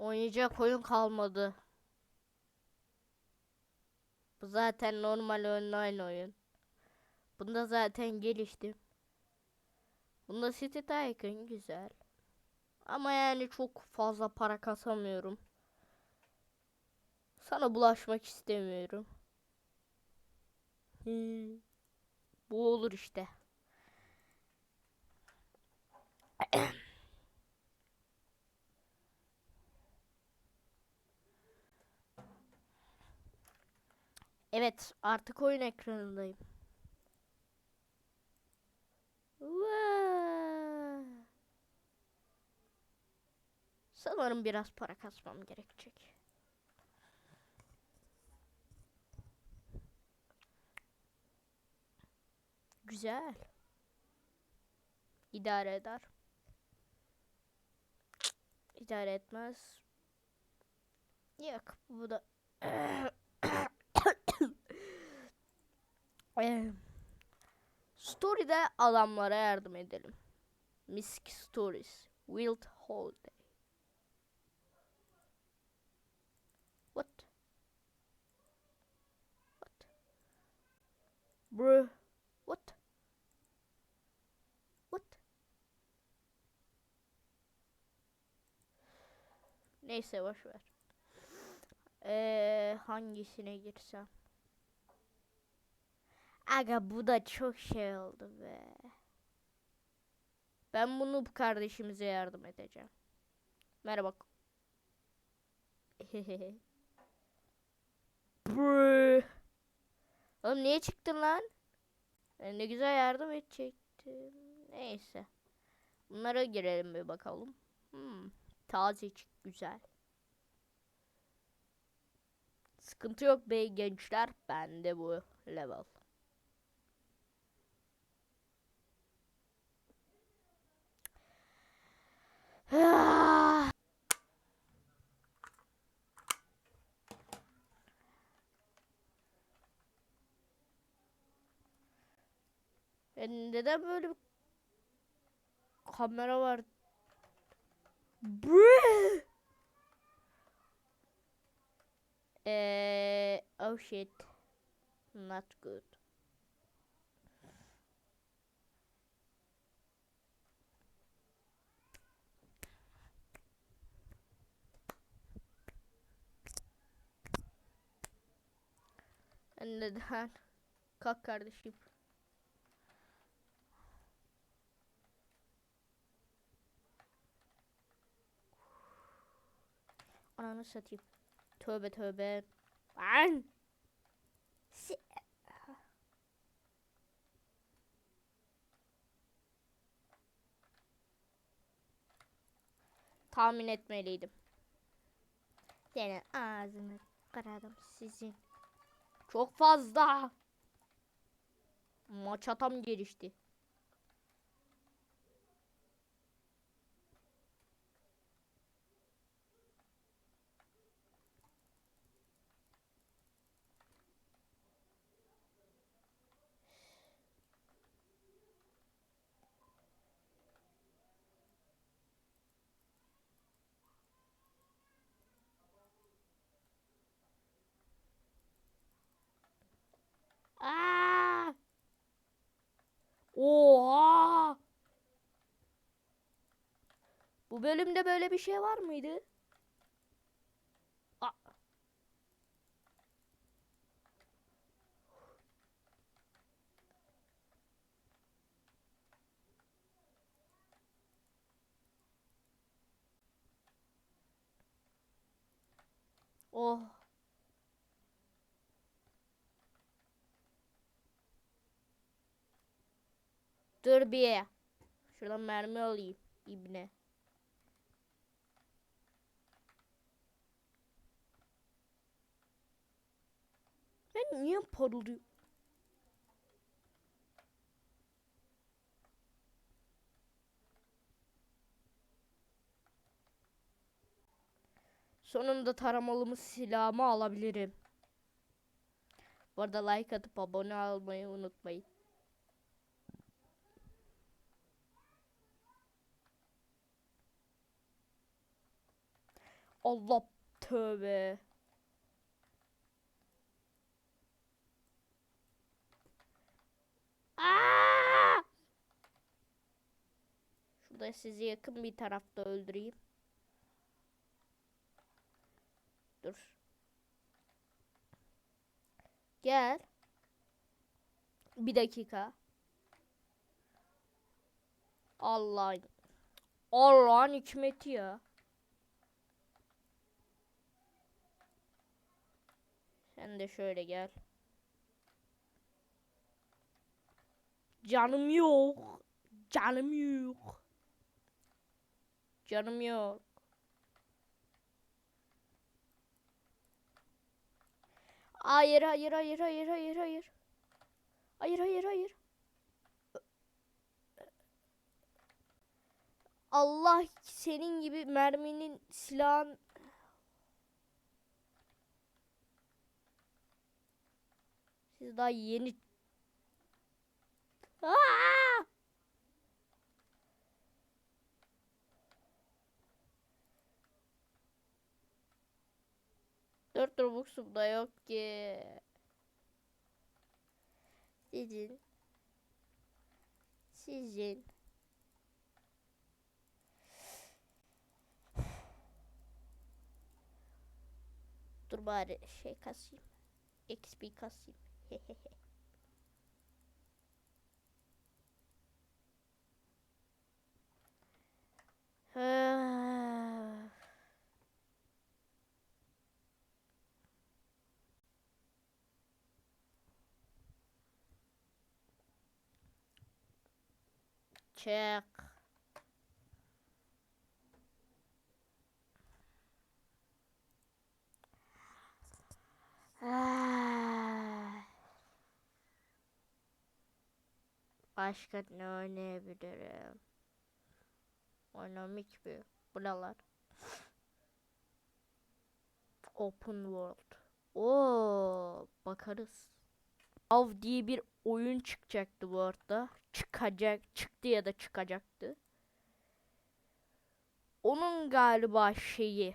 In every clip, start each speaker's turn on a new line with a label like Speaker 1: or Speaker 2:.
Speaker 1: Oynayacak oyun kalmadı. Bu zaten normal online oyun. Bunda zaten geliştim. Bunda City Tycoon güzel. Ama yani çok fazla para kasamıyorum. Sana bulaşmak istemiyorum. Hmm. Bu olur işte. Evet, artık oyun ekranındayım. Sanırım biraz para kasmam gerekecek. Güzel. İdare eder. İdare etmez. Yok, bu da Story'de adamlara yardım edelim. Misk Stories. Wild Holiday. What? What? Bruh. What? What? Neyse boş ver. Eee hangisine girsem? Aga bu da çok şey oldu be. Ben bunu bu kardeşimize yardım edeceğim. Merhaba. Oğlum niye çıktın lan? Ben ne güzel yardım edecektim. Neyse. Bunlara girelim bir bakalım. Hmm. Tazecik güzel. Sıkıntı yok bey gençler. Bende bu level. Neden böyle bir kamera var? Bruh! Eee, oh shit. Not good. Neden? Kalk kardeşim. Ananı satayım. Tövbe tövbe. Si- Tahmin etmeliydim. Senin ağzını kırarım sizin. Çok fazla. Maç atam gelişti. Aa! Oha! Bu bölümde böyle bir şey var mıydı? Aa! Oh. Dur bir. Şuradan mermi alayım. İbne. Ben niye parılıyor? Sonunda taramalımı silahımı alabilirim. Bu arada like atıp abone olmayı unutmayın. Allah tövbe. Aa! Şurada sizi yakın bir tarafta öldüreyim. Dur. Gel. Bir dakika. Allah'ın Allah'ın hikmeti ya. Sen de şöyle gel. Canım yok. Canım yok. Canım yok. Hayır hayır hayır hayır hayır hayır. Hayır hayır hayır. Allah senin gibi merminin silahın Siz daha yeni Aa! Dört Robux'um da yok ki. Sizin. Sizin. Dur bari şey kasayım. XP kasayım. Öf. Ah. Başka ne oynayabilirim? Oynamik bir. Buralar. Open World. Oo, bakarız. Av diye bir oyun çıkacaktı bu arada. Çıkacak, çıktı ya da çıkacaktı. Onun galiba şeyi.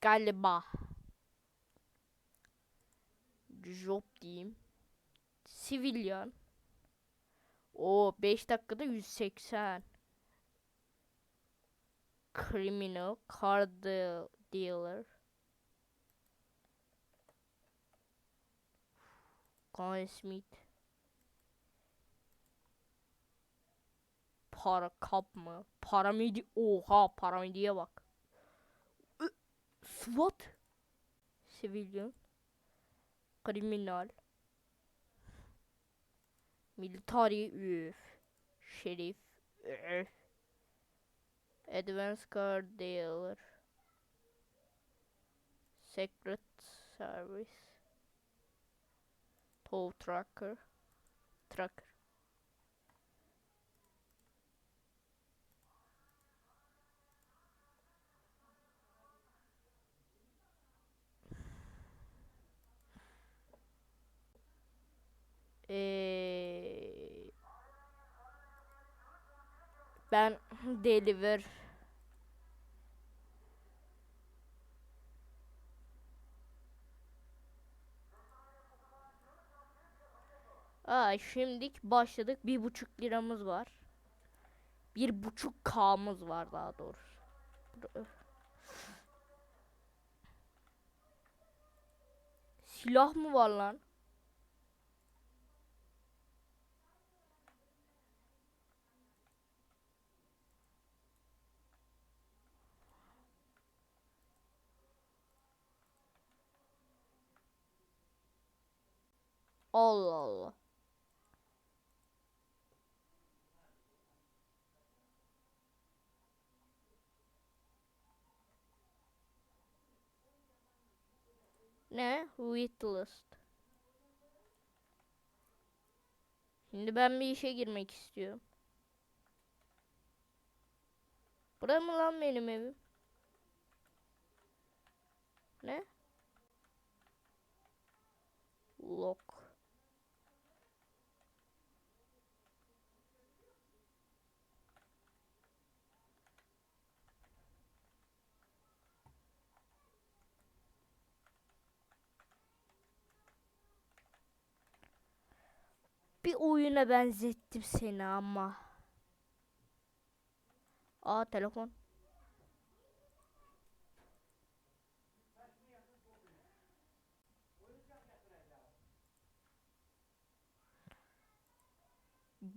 Speaker 1: Galiba. Job diyeyim. Civilian. O 5 dakikada 180. Criminal, car de- dealer. Guy Smith. Para kapma. Paramedi. Oha paramediye bak. SWAT. Civilian. Kriminal. Military üf. Şerif üf. Advanced Car Dealer. Secret Service. Tow Trucker. Trucker. Ben deliver Aa, şimdilik başladık. Bir buçuk liramız var. Bir buçuk K'mız var daha doğrusu. Silah mı var lan? Allah Allah. Ne? Waitlist. Şimdi ben bir işe girmek istiyorum. Bura mı lan benim evim? Ne? Lock. Bir oyuna benzettim seni ama. Aa telefon.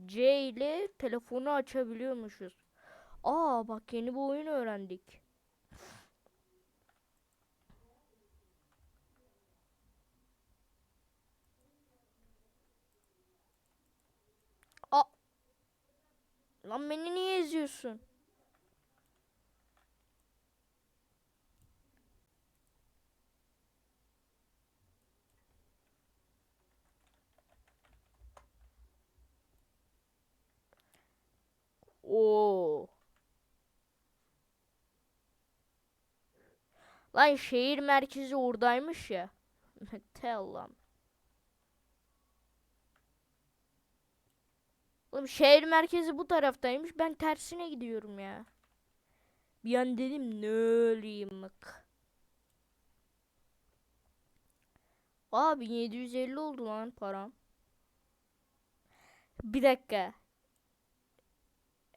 Speaker 1: C ile telefonu açabiliyormuşuz. Aa bak yeni bir oyun öğrendik. Aa. Lan beni niye eziyorsun? Oo. Lan şehir merkezi oradaymış ya. Tell lan. Oğlum şehir merkezi bu taraftaymış. Ben tersine gidiyorum ya. Bir an dedim ne öleyim bak. Aa 1750 oldu lan param. Bir dakika.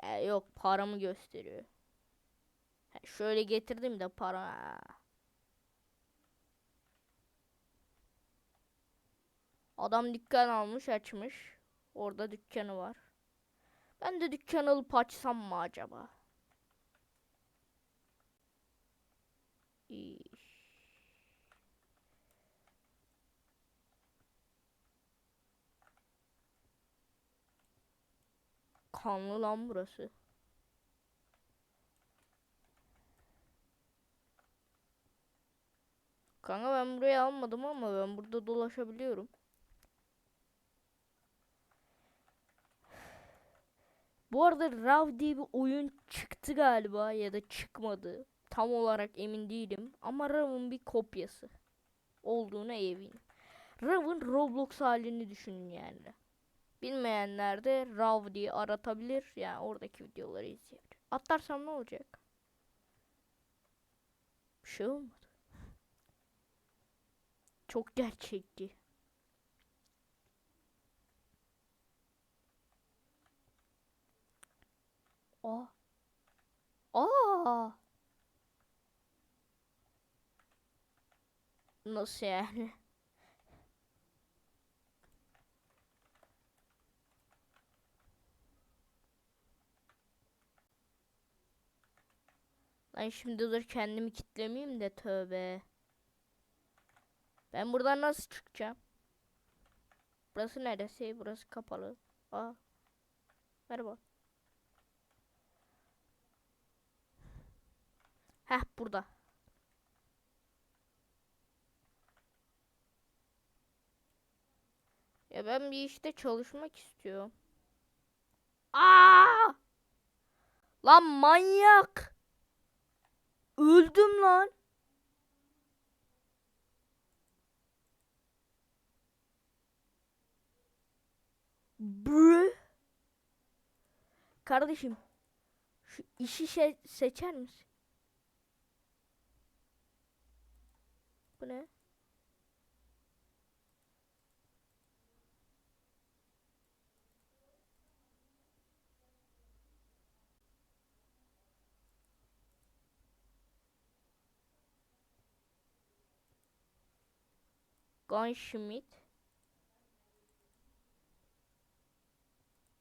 Speaker 1: Ya yok paramı gösteriyor. Şöyle getirdim de para. Adam dükkan almış açmış. Orada dükkanı var. Ben de dükkan alıp açsam mı acaba? İş. Kanlı lan burası. Kanka ben burayı almadım ama ben burada dolaşabiliyorum. Bu arada Rav diye bir oyun çıktı galiba ya da çıkmadı. Tam olarak emin değilim ama Rav'ın bir kopyası olduğuna eminim. Rav'ın Roblox halini düşünün yani. Bilmeyenler de Rav diye aratabilir. Yani oradaki videoları izleyebilir. Atlarsam ne olacak? Bir şey olmadı. Çok gerçekçi. Aa. Aa. Nasıl yani? Lan şimdi dur kendimi kitlemeyeyim de tövbe. Ben buradan nasıl çıkacağım? Burası neresi? Burası kapalı. Aa. Merhaba. Heh burada. Ya ben bir işte çalışmak istiyorum. Aa! Lan manyak! Öldüm lan. Brü. Kardeşim. Şu işi şey seçer misin? Bu ne? Gunsmith.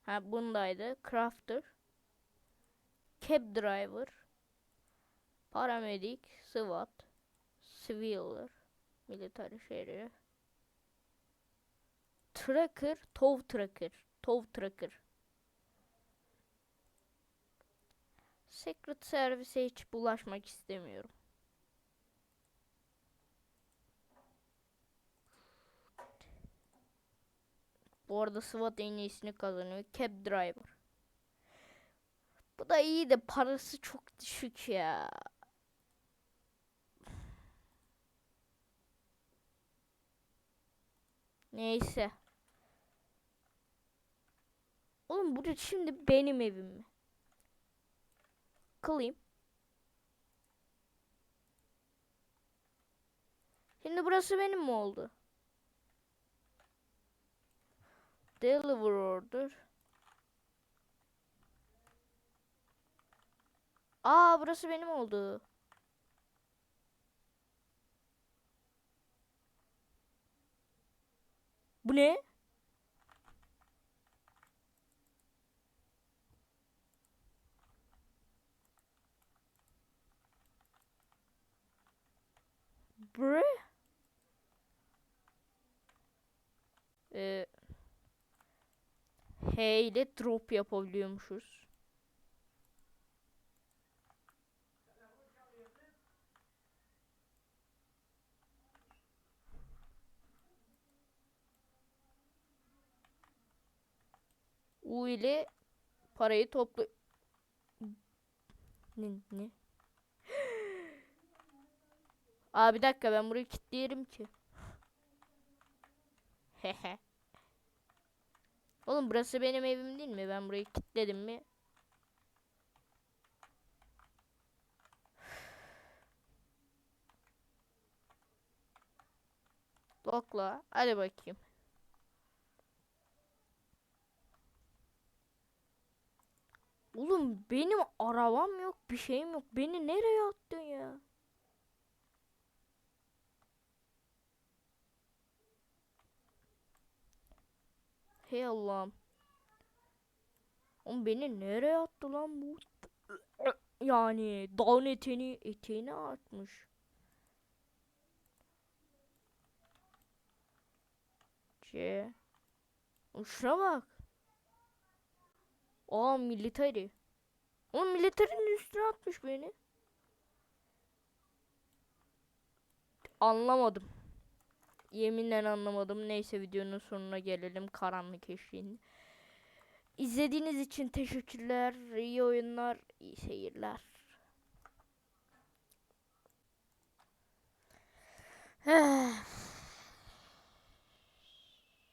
Speaker 1: Ha bundaydı. Crafter. Cab driver. Paramedik. SWAT. Civiller. Military şehri. Tracker. Tow tracker. Tow tracker. Secret Service'e hiç bulaşmak istemiyorum. Bu arada SWAT en iyisini kazanıyor. Cab driver. Bu da iyi de parası çok düşük ya. Neyse. Oğlum burası şimdi benim evim mi? Kılayım. Şimdi burası benim mi oldu? Deliver order. Aa burası benim oldu. Bu ne? Bre? Ee, H ile drop yapabiliyormuşuz. U ile parayı topla... Ne? ne? Aa bir dakika ben burayı kilitleyelim ki. Hehe. Oğlum burası benim evim değil mi? Ben burayı kilitledim mi? Lokla. Hadi bakayım. Oğlum benim arabam yok, bir şeyim yok. Beni nereye attın ya? Hey Allah'ım. Oğlum beni nereye attı lan bu? Yani dağın eteğini eteğine atmış. C. Şuna bak. Aa military. Oğlum military'nin üstüne atmış beni. Anlamadım. Yeminle anlamadım. Neyse videonun sonuna gelelim. Karanlık eşiğinde. İzlediğiniz için teşekkürler. İyi oyunlar, iyi seyirler.